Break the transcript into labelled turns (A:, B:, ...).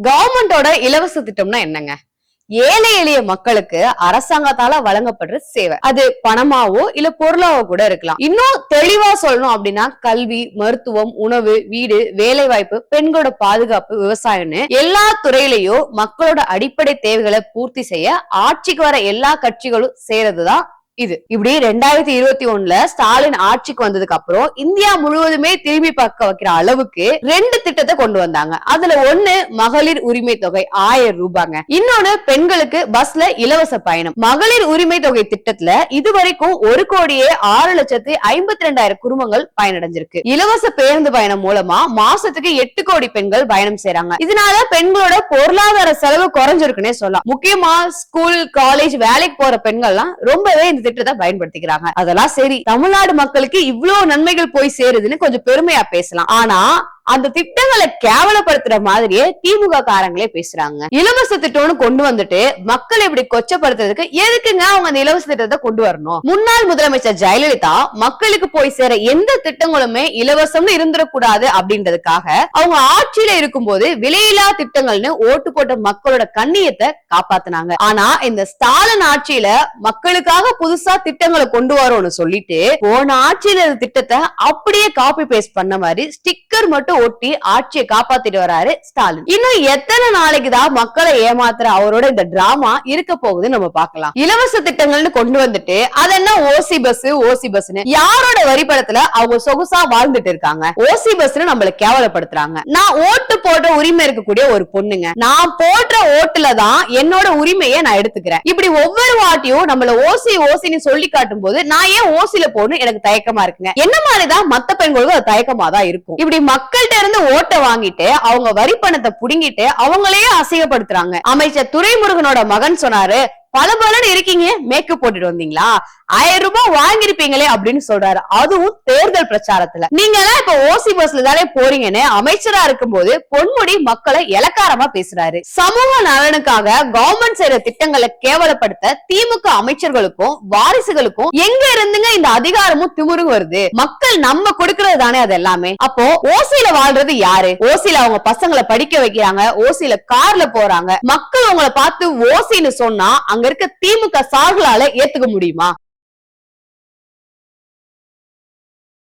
A: கவர்மெண்டோட இலவச திட்டம்னா என்னங்க? ஏழை எளிய மக்களுக்கு அரசாங்கத்தால வழங்கப்படுற சேவை. அது பணமாவோ இல்ல பொருளாவோ கூட இருக்கலாம். இன்னும் தெளிவா சொல்லணும் அப்படின்னா கல்வி மருத்துவம் உணவு வீடு வேலை வாய்ப்பு பெண்களோட பாதுகாப்பு விவசாயம்னு எல்லா துறையிலையும் மக்களோட அடிப்படை தேவைகளை பூர்த்தி செய்ய ஆட்சிக்கு வர எல்லா கட்சிகளும் செய்யறதுதான் இது. இப்படி ரெண்டாயிரத்தி இருபத்தி ஒண்ணுல ஸ்டாலின் ஆட்சிக்கு வந்ததுக்கு அப்புறம் இந்தியா முழுவதுமே திரும்பி பார்க்க வைக்கிற அளவுக்கு ரெண்டு திட்டத்தை கொண்டு வந்தாங்க. அதுல ஒண்ணு மகளிர் உரிமை தொகை ஆயிரம் ரூபாங்க. இன்னொன்னு பெண்களுக்கு பஸ்ல இலவச பயணம். மகளிர் உரிமை தொகை திட்டத்துல இதுவரைக்கும் ஒரு கோடியே ஆறு லட்சத்து ஐம்பத்தி ரெண்டாயிரம் குடும்பங்கள் பயனடைஞ்சிருக்கு. இலவச பேருந்து பயணம் மூலமா மாசத்துக்கு எட்டு கோடி பெண்கள் பயணம் செய்யறாங்க இதனால பெண்களோட பொருளாதார செலவு குறைஞ்சிருக்குன்னே சொல்லலாம். முக்கியமா ஸ்கூல் காலேஜ் வேலைக்கு போற பெண்கள்லாம் ரொம்பவே இந்த திட்டத்தை பயன்படுத்திக்கிறாங்க. அதெல்லாம் சரி தமிழ்நாடு மக்களுக்கு இவ்வளவு நன்மைகள் போய் சேருதுன்னு கொஞ்சம் பெருமையா பேசலாம். ஆனா அந்த திட்டங்களை கேவலப்படுத்துற மாதிரியே திமுக காரங்களே பேசுறாங்க. இலவச திட்டம்னு கொண்டு வந்துட்டு மக்களை இப்படி கொச்சப்படுத்துறதுக்கு எதுக்குங்க அவங்க அந்த இலவச திட்டத்தை கொண்டு வரணும்? முன்னாள் முதலமைச்சர் ஜெயலலிதா மக்களுக்கு போய் சேர எந்த திட்டங்களுமே இலவசம்னு இருந்துடக்கூடாது அப்படின்றதுக்காக அவங்க ஆட்சியில இருக்கும்போது விலையில்லா திட்டங்கள்னு ஓட்டு போட்ட மக்களோட கண்ணியத்தை காப்பாத்துனாங்க. ஆனா இந்த ஸ்டாலின் ஆட்சியில மக்களுக்காக புதுசா திட்டங்களை கொண்டு வரோம்னு சொல்லிட்டு போன ஆட்சியில திட்டத்தை அப்படியே காப்பி பேஸ்ட் பண்ண மாதிரி ஸ்டிக்கர் மட்டும் ஒட்டி ஆட்சியை காப்பாத்திட்டு வராரு ஸ்டாலின். இன்னும் எத்தனை நாளைக்கு தான் மக்களை ஏமாத்துற அவரோட இந்த டிராமா இருக்க போகுதுன்னு நம்ம பார்க்கலாம். இலவச திட்டங்கள்னு கொண்டு வந்துட்டு அது ஓசி பஸ் ஓசி பஸ்னு யாரோட வரிப்படத்துல அவங்க சொகுசா வாழ்ந்துட்டு இருக்காங்க? ஓசி பஸ்னு நம்மள கேவலப்படுத்துறாங்க. நான் ஓட்டு போடுற உரிமை இருக்கக்கூடிய ஒரு பொண்ணுங்க. நான் போடுற ஓட்டுல தான் என்னோட உரிமையை நான் எடுத்துக்கிறேன். இப்படி ஒவ்வொரு வாட்டியும் நம்மள ஓசி ஓசின்னு சொல்லி காட்டும் போது நான் ஏன் ஓசில போகணும் எனக்கு தயக்கமா இருக்குங்க? என்ன மாதிரிதான் மத்த பெண்களுக்கும் அது தயக்கமா தான் இருக்கும். இப்படி மக்கள் மக்கள்கிட்ட இருந்து ஓட்டை வாங்கிட்டு அவங்க வரி பணத்தை புடுங்கிட்டு அவங்களையே அசிங்கப்படுத்துறாங்க. அமைச்சர் துரைமுருகனோட மகன் சொன்னாரு பல பலன்னு இருக்கீங்க மேக்கப் போட்டுட்டு வந்தீங்களா? ஆயிரம் ரூபாய் வாங்கிருப்பீங்களே அப்படின்னு சொல்றாரு. அதுவும் தேர்தல் பிரச்சாரத்துல. நீங்க எல்லாம் இப்ப ஓசி பஸ்ல தானே போறீங்கன்னு அமைச்சரா இருக்கும்போது பொன்முடி மக்களை இலக்காரமா பேசுறாரு. சமூக நலனுக்காக கவர்மெண்ட் செய்யற திட்டங்களை கேவலப்படுத்த திமுக அமைச்சர்களுக்கும் வாரிசுகளுக்கும் எங்க இருந்துங்க இந்த அதிகாரமும் திமிரும் வருது? மக்கள் நம்ம கொடுக்கறது தானே அது எல்லாமே. அப்போ ஓசியில வாழ்றது யாரு? ஓசியில அவங்க பசங்களை படிக்க வைக்கிறாங்க ஓசியில கார்ல போறாங்க. மக்கள் உங்களை பார்த்து ஓசின்னு சொன்னா அங்க இருக்க திமுக சார்களால ஏத்துக்க முடியுமா?